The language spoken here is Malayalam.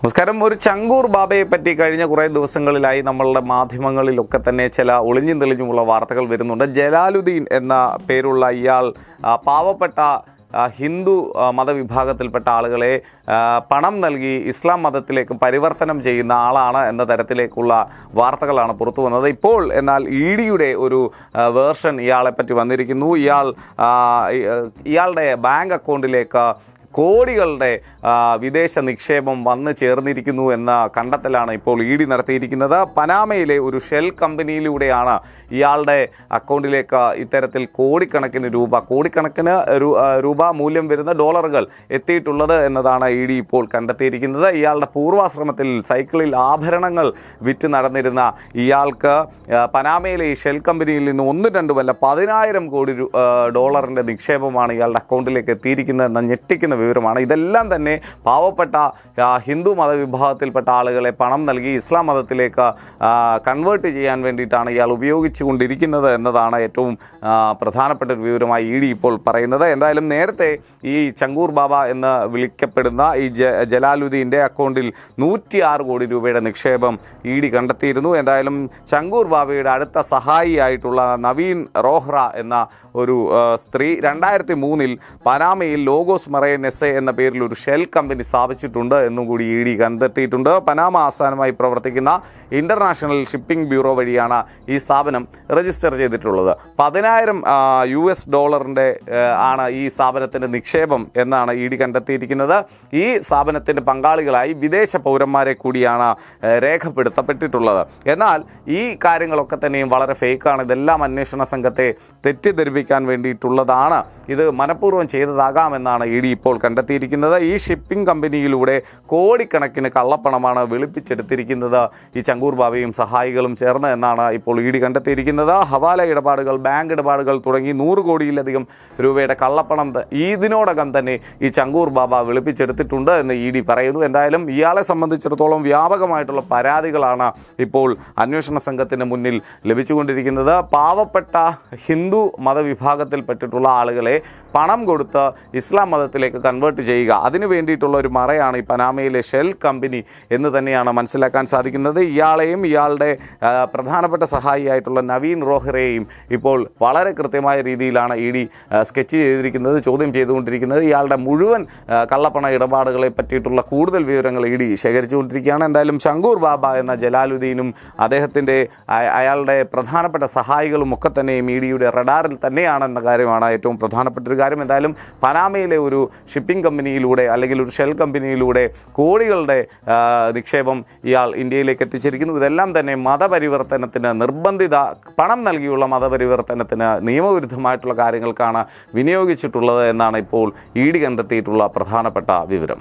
നമസ്കാരം. ഒരു ചങ്കൂർ ബാബയെ പറ്റി കഴിഞ്ഞ കുറേ ദിവസങ്ങളിലായി നമ്മളുടെ മാധ്യമങ്ങളിലൊക്കെ തന്നെ ചില ഒളിഞ്ഞും തെളിഞ്ഞുമുള്ള വാർത്തകൾ വരുന്നുണ്ട്. ജലാലുദ്ദീൻ എന്ന പേരുള്ള ഇയാൾ പാവപ്പെട്ട ഹിന്ദു മതവിഭാഗത്തിൽപ്പെട്ട ആളുകളെ പണം നൽകി ഇസ്ലാം മതത്തിലേക്ക് പരിവർത്തനം ചെയ്യുന്ന ആളാണ് എന്ന തരത്തിലേക്കുള്ള വാർത്തകളാണ് പുറത്തു വന്നത്. ഇപ്പോൾ എന്നാൽ ഇ ഡിയുടെ ഒരു വേർഷൻ ഇയാളെപ്പറ്റി വന്നിരിക്കുന്നു. ഇയാൾ ഇയാളുടെ ബാങ്ക് അക്കൗണ്ടിലേക്ക് കോടികളുടെ വിദേശ നിക്ഷേപം വന്നു ചേർന്നിരിക്കുന്നു എന്ന കണ്ടെത്തലാണ് ഇപ്പോൾ ഇ ഡി നടത്തിയിരിക്കുന്നത്. പനാമയിലെ ഒരു ഷെൽ കമ്പനിയിലൂടെയാണ് ഇയാളുടെ അക്കൗണ്ടിലേക്ക് ഇത്തരത്തിൽ കോടിക്കണക്കിന് രൂപ കോടിക്കണക്കിന് രൂപ മൂല്യം വരുന്ന ഡോളറുകൾ എത്തിയിട്ടുള്ളത് എന്നതാണ് ഇ ഡി ഇപ്പോൾ കണ്ടെത്തിയിരിക്കുന്നത്. ഇയാളുടെ പൂർവാശ്രമത്തിൽ സൈക്കിളിൽ ആഭരണങ്ങൾ വിറ്റ് നടന്നിരുന്ന ഇയാൾക്ക് പനാമയിലെ ഈ ഷെൽ കമ്പനിയിൽ നിന്ന് ഒന്നും രണ്ടുമല്ല പതിനായിരം കോടി ഡോളറിന്റെ നിക്ഷേപമാണ് ഇയാളുടെ അക്കൗണ്ടിലേക്ക് എത്തിയിരിക്കുന്നത് എന്ന ഞെട്ടിക്കുന്ന വിവരമാണ്. ഇതെല്ലാം തന്നെ പാവപ്പെട്ട ഹിന്ദു മതവിഭാഗത്തിൽപ്പെട്ട ആളുകളെ പണം നൽകി ഇസ്ലാം മതത്തിലേക്ക് കൺവേർട്ട് ചെയ്യാൻ വേണ്ടിയിട്ടാണ് ഇയാൾ ഉപയോഗിച്ചു കൊണ്ടിരിക്കുന്നത് എന്നതാണ് ഏറ്റവും പ്രധാനപ്പെട്ട ഒരു വിവരമായി ഇ ഡി ഇപ്പോൾ പറയുന്നത്. എന്തായാലും നേരത്തെ ഈ ചങ്കൂർ ബാബ എന്ന് വിളിക്കപ്പെടുന്ന ഈ ജ ജലാലുദ്ദീന്റെ അക്കൗണ്ടിൽ നൂറ്റിയാറ് കോടി രൂപയുടെ നിക്ഷേപം ഇ ഡി കണ്ടെത്തിയിരുന്നു. എന്തായാലും ചങ്കൂർ ബാബയുടെ അടുത്ത സഹായിയായിട്ടുള്ള നവീൻ റോഹ്റ എന്ന ഒരു സ്ത്രീ രണ്ടായിരത്തി മൂന്നിൽ പനാമയിൽ ലോഗോസ് മറൈൻ എസ് എ എന്ന പേരിൽ ഒരു ഷെൽ കമ്പനി സ്ഥാപിച്ചിട്ടുണ്ട് എന്നും കൂടി ഇ ഡി കണ്ടെത്തിയിട്ടുണ്ട്. പനാമ ആസ്ഥാനമായി പ്രവർത്തിക്കുന്ന ഇന്റർനാഷണൽ ഷിപ്പിംഗ് ബ്യൂറോ വഴിയാണ് ഈ സ്ഥാപനം രജിസ്റ്റർ ചെയ്തിട്ടുള്ളത്. പതിനായിരം യു എസ് ഡോളറിന്റെ ആണ് ഈ സ്ഥാപനത്തിന്റെ നിക്ഷേപം എന്നാണ് ഇ ഡി കണ്ടെത്തിയിരിക്കുന്നത്. ഈ സ്ഥാപനത്തിന്റെ പങ്കാളികളായി വിദേശ പൗരന്മാരെ കൂടിയാണ് രേഖപ്പെടുത്തപ്പെട്ടിട്ടുള്ളത്. എന്നാൽ ഈ കാര്യങ്ങളൊക്കെ തന്നെയും വളരെ ഫേക്കാണ്. ഇതെല്ലാം അന്വേഷണ സംഘത്തെ തെറ്റിദ്ധരിപ്പിക്കാൻ വേണ്ടിയിട്ടുള്ളതാണ്. ഇത് മനഃപൂർവം ചെയ്തതാകാമെന്നാണ് ഇ ഡി ഇപ്പോൾ കണ്ടെത്തിയിരിക്കുന്നത്. ഈ ഷിപ്പിംഗ് കമ്പനിയിലൂടെ കോടിക്കണക്കിന് കള്ളപ്പണമാണ് വെളുപ്പിച്ചെടുത്തിരിക്കുന്നത്. ഈ ചങ്കൂർ ബാബയും സഹായികളും ചേർന്ന് എന്നാണ് ഇപ്പോൾ ഇ ഡി കണ്ടെത്തിയിരിക്കുന്നത്. ഹവാല ഇടപാടുകൾ ബാങ്ക് ഇടപാടുകൾ തുടങ്ങി നൂറ് കോടിയിലധികം രൂപയുടെ കള്ളപ്പണം ഇതിനോടകം തന്നെ ഈ ചങ്കൂർ ബാബ വെളുപ്പിച്ചെടുത്തിട്ടുണ്ട് എന്ന് ഇ ഡി പറയുന്നു. എന്തായാലും ഇയാളെ സംബന്ധിച്ചിടത്തോളം വ്യാപകമായിട്ടുള്ള പരാതികളാണ് ഇപ്പോൾ അന്വേഷണ സംഘത്തിന് മുന്നിൽ ലഭിച്ചുകൊണ്ടിരിക്കുന്നത്. പാവപ്പെട്ട ഹിന്ദു മതവിഭാഗത്തിൽപ്പെട്ടിട്ടുള്ള ആളുകളെ പണം കൊടുത്ത് ഇസ്ലാം മതത്തിലേക്ക് കൺവേർട്ട് ചെയ്യുക. അതിനു വേണ്ടിയിട്ടുള്ള ഒരു മറയാണ് ഈ പനാമയിലെ ഷെൽ കമ്പനി എന്ന് തന്നെയാണ് മനസ്സിലാക്കാൻ സാധിക്കുന്നത്. ഇയാളെയും ഇയാളുടെ പ്രധാനപ്പെട്ട സഹായിയായിട്ടുള്ള നവീൻ റോഹ്റയെയും ഇപ്പോൾ വളരെ കൃത്യമായ രീതിയിലാണ് ഇ ഡി സ്കെച്ച് ചെയ്തിരിക്കുന്നത് ചോദ്യം ചെയ്തുകൊണ്ടിരിക്കുന്നത്. ഇയാളുടെ മുഴുവൻ കള്ളപ്പണ ഇടപാടുകളെ പറ്റിയിട്ടുള്ള കൂടുതൽ വിവരങ്ങൾ ഇ ഡി ശേഖരിച്ചുകൊണ്ടിരിക്കുകയാണ്. എന്തായാലും ശങ്കൂർ ബാബ എന്ന ജലാലുദ്ദീനും അദ്ദേഹത്തിന്റെ അയാളുടെ പ്രധാനപ്പെട്ട സഹായികളും ഒക്കെ തന്നെയും ഇ ഡിയുടെ റഡാറിൽ തന്നെയാണെന്ന കാര്യമാണ് ഏറ്റവും പ്രധാനപ്പെട്ട ഒരു കാര്യം. എന്തായാലും പനാമയിലെ ഒരു ഷിപ്പിംഗ് കമ്പനിയിലൂടെ അല്ലെങ്കിൽ ഒരു ഷെൽ കമ്പനിയിലൂടെ കോടികളുടെ നിക്ഷേപം ഇയാൾ ഇന്ത്യയിലേക്ക് എത്തിച്ചിരിക്കുന്നു. ഇതെല്ലാം തന്നെ മതപരിവർത്തനത്തിന് നിർബന്ധിത പണം നൽകിയുള്ള മതപരിവർത്തനത്തിന് നിയമവിരുദ്ധമായിട്ടുള്ള കാര്യങ്ങൾക്കാണ് വിനിയോഗിച്ചിട്ടുള്ളത് എന്നാണ് ഇപ്പോൾ ഇ ഡി കണ്ടെത്തിയിട്ടുള്ള പ്രധാനപ്പെട്ട വിവരം.